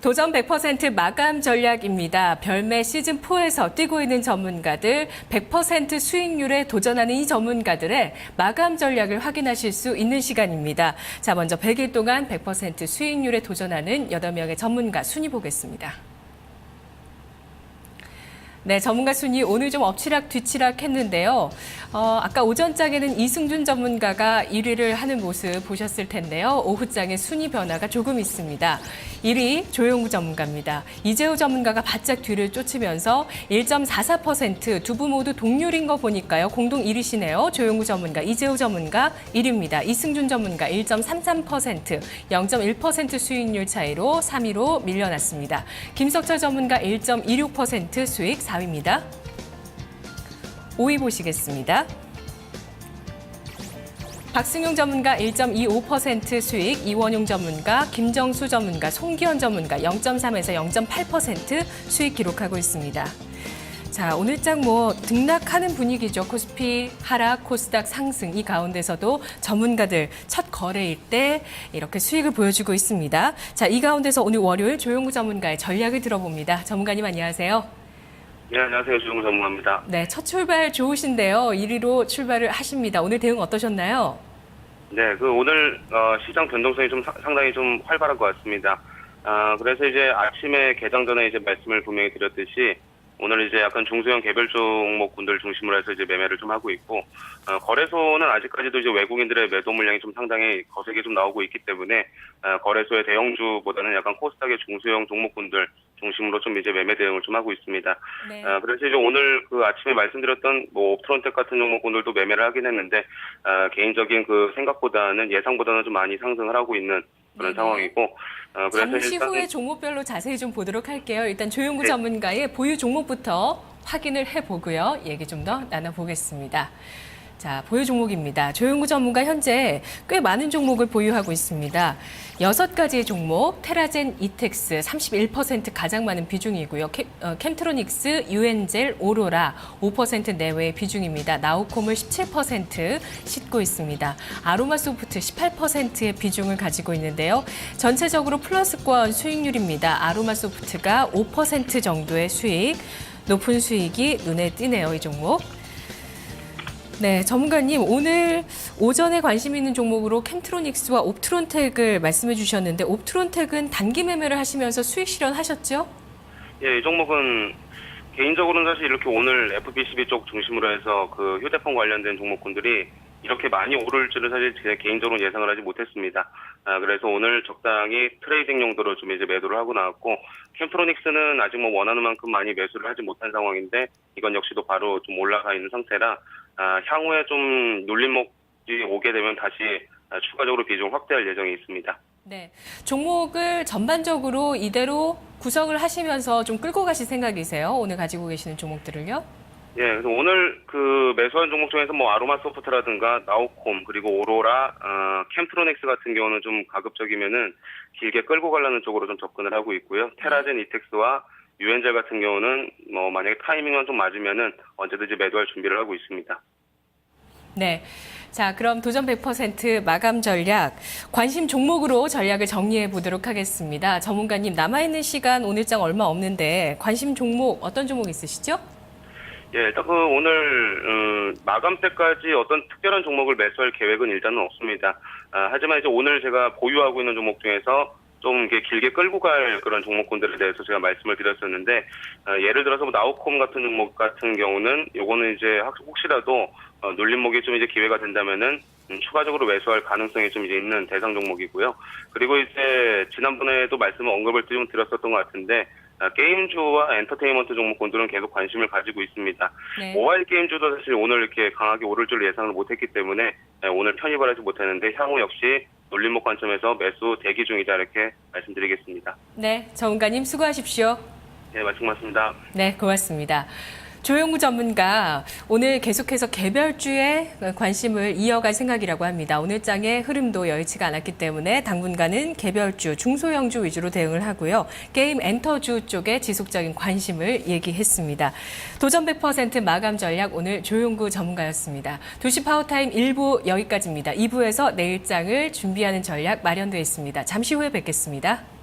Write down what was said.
도전 100% 마감 전략입니다. 별매 시즌4에서 뛰고 있는 전문가들 100% 수익률에 도전하는 이 전문가들의 마감 전략을 확인하실 수 있는 시간입니다. 자, 먼저 100일 동안 100% 수익률에 도전하는 8명의 전문가 순위 보겠습니다. 네, 전문가 순위 오늘 좀 엎치락 뒤치락 했는데요. 어, 아까 오전장에는 이승준 전문가가 1위를 하는 모습 보셨을 텐데요. 오후장에 순위 변화가 조금 있습니다. 1위 조용구 전문가입니다. 이재호 전문가가 바짝 뒤를 쫓으면서 1.44%두 분 모두 동률인 거 보니까요. 공동 1위시네요. 조용구 전문가, 이재호 전문가 1위입니다. 이승준 전문가 1.33%, 0.1% 수익률 차이로 3위로 밀려났습니다. 김석철 전문가 1.26% 수익 4위입니다. 5위 보시겠습니다. 박승용 전문가 1.25% 수익, 이원용 전문가, 김정수 전문가, 송기현 전문가 0.3에서 0.8% 수익 기록하고 있습니다. 자, 오늘장 뭐 등락하는 분위기죠. 코스피 하락, 코스닥 상승 이 가운데서도 전문가들 첫 거래일 때 이렇게 수익을 보여주고 있습니다. 자, 이 가운데서 오늘 월요일 조용구 전문가의 전략을 들어봅니다. 전문가님 안녕하세요. 네, 안녕하세요. 주용 전문가입니다. 네, 첫 출발 좋으신데요. 1위로 출발을 하십니다. 오늘 대응 어떠셨나요? 네, 그 오늘 어, 시장 변동성이 좀 사- 상당히 좀 활발한 것 같습니다. 아, 그래서 이제 아침에 개장 전에 이제 말씀을 분명히 드렸듯이 오늘 이제 약간 중소형 개별 종 목군들 중심으로 해서 이제 매매를 좀 하고 있고 어, 거래소는 아직까지도 이제 외국인들의 매도 물량이 좀 상당히 거세게 좀 나오고 있기 때문에 어, 거래소의 대형주보다는 약간 코스닥의 중소형 종목군들 중심으로 좀 이제 매매 대응을 좀 하고 있습니다. 네. 아, 그래서 이제 오늘 그 아침에 말씀드렸던 뭐 옵트론텍 같은 종목군들도 매매를 하긴 했는데 아, 개인적인 그 생각보다는 예상보다는 좀 많이 상승을 하고 있는 그런. 상황이고 아, 그래서 잠시 일단 후에 종목별로 자세히 좀 보도록 할게요. 일단 조용구 네. 전문가의 보유 종목부터 확인을 해보고요. 얘기 좀 더 나눠보겠습니다. 자, 보유 종목입니다. 조용구 전문가 현재 꽤 많은 종목을 보유하고 있습니다. 여섯 가지의 종목, 테라젠, 이텍스 31% 가장 많은 비중이고요. 캠, 어, 캠트로닉스, 유엔젤, 오로라 5% 내외의 비중입니다. 나우콤을 17% 싣고 있습니다. 아로마소프트 18%의 비중을 가지고 있는데요. 전체적으로 플러스권 수익률입니다. 아로마소프트가 5% 정도의 수익, 높은 수익이 눈에 띄네요. 이 종목. 네, 전문가님 오늘 오전에 관심 있는 종목으로 캠트로닉스와 옵트론텍을 말씀해 주셨는데 옵트론텍은 단기 매매를 하시면서 수익 실현하셨죠? 예, 이 종목은 개인적으로는 사실 이렇게 오늘 FB12 쪽 중심으로 해서 그 휴대폰 관련된 종목군들이 이렇게 많이 오를 줄은 사실 제 개인적으로 예상을 하지 못했습니다. 아, 그래서 오늘 적당히 트레이딩 용도로 좀 이제 매도를 하고 나왔고, 캠트로닉스는 아직 뭐 원하는 만큼 많이 매수를 하지 못한 상황인데, 이건 역시도 바로 좀 올라가 있는 상태라, 아, 향후에 좀 눌림목이 오게 되면 다시 아, 추가적으로 비중 확대할 예정이 있습니다. 네, 종목을 전반적으로 이대로 구성을 하시면서 좀 끌고 가실 생각이세요? 오늘 가지고 계시는 종목들을요? 예, 그래서 오늘 그 매수한 종목 중에서 뭐 아로마 소프트라든가 나우콤 그리고 오로라, 어, 캠트로닉스 같은 경우는 좀 가급적이면은 길게 끌고 가려는 쪽으로 좀 접근을 하고 있고요. 테라젠 이텍스와 유엔젤 같은 경우는 뭐 만약에 타이밍만 좀 맞으면은 언제든지 매도할 준비를 하고 있습니다. 네. 자, 그럼 도전 100% 마감 전략, 관심 종목으로 전략을 정리해 보도록 하겠습니다. 전문가님, 남아있는 시간 오늘장 얼마 없는데 관심 종목 어떤 종목 있으시죠? 예, 일단 그 오늘 음, 마감 때까지 어떤 특별한 종목을 매수할 계획은 일단은 없습니다. 아, 하지만 이제 오늘 제가 보유하고 있는 종목 중에서 좀 이게 길게 끌고 갈 그런 종목군들에 대해서 제가 말씀을 드렸었는데 아, 예를 들어서 뭐 나우콤 같은 종목 같은 경우는 요거는 이제 혹- 혹시라도 어, 눌림목이 좀 이제 기회가 된다면은 음, 추가적으로 매수할 가능성이 좀 이제 있는 대상 종목이고요. 그리고 이제 지난번에도 말씀을 언급을 좀 드렸었던 것 같은데 아, 게임주와 엔터테인먼트 종목군들은 계속 관심을 가지고 있습니다. 네. 모바일 게임주도 사실 오늘 이렇게 강하게 오를 줄 예상을 못했기 때문에 네, 오늘 편입을 하지 못했는데 향후 역시 놀림목 관점에서 매수 대기 중이다 이렇게 말씀드리겠습니다. 네, 전문가님 수고하십시오. 네, 말씀 고맙습니다. 네, 고맙습니다. 조용구 전문가 오늘 계속해서 개별주에 관심을 이어갈 생각이라고 합니다. 오늘 장의 흐름도 여의치가 않았기 때문에 당분간은 개별주, 중소형주 위주로 대응을 하고요. 게임 엔터주 쪽에 지속적인 관심을 얘기했습니다. 도전 100% 마감 전략 오늘 조용구 전문가였습니다. 도시 파워타임 1부 여기까지입니다. 2부에서 내일장을 준비하는 전략 마련되어 있습니다. 잠시 후에 뵙겠습니다.